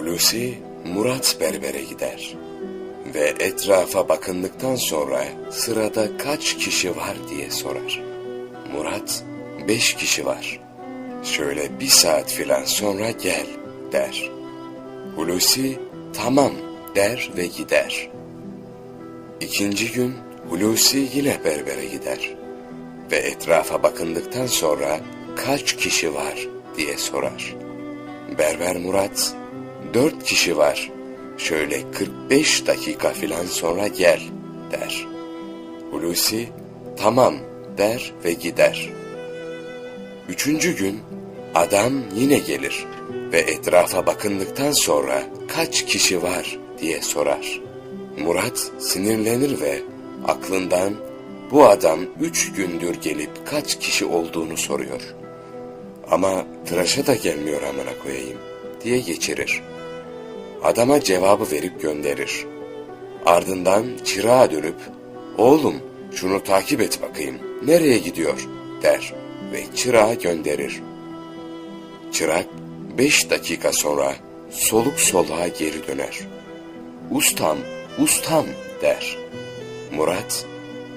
Hulusi Murat berbere gider. Ve etrafa bakındıktan sonra sırada kaç kişi var diye sorar. Murat beş kişi var. Şöyle bir saat filan sonra gel der. Hulusi tamam der ve gider. İkinci gün Hulusi yine berbere gider ve etrafa bakındıktan sonra kaç kişi var diye sorar. Berber Murat, dört kişi var, şöyle 45 dakika filan sonra gel der. Hulusi, tamam der ve gider. Üçüncü gün adam yine gelir ve etrafa bakındıktan sonra kaç kişi var diye sorar. Murat sinirlenir ve aklından bu adam üç gündür gelip kaç kişi olduğunu soruyor. Ama tıraşa da gelmiyor amına koyayım diye geçirir. Adama cevabı verip gönderir. Ardından çırağa dönüp oğlum şunu takip et bakayım nereye gidiyor der ve çırağı gönderir. Çırak beş dakika sonra soluk soluğa geri döner. Ustam, ustam der. Murat,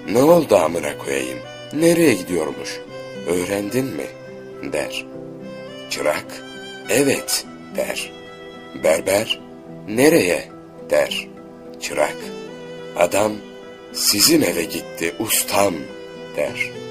ne oldu amına koyayım? Nereye gidiyormuş? Öğrendin mi? der. Çırak, evet der. Berber, nereye? der. Çırak, adam, sizin eve gitti ustam der.''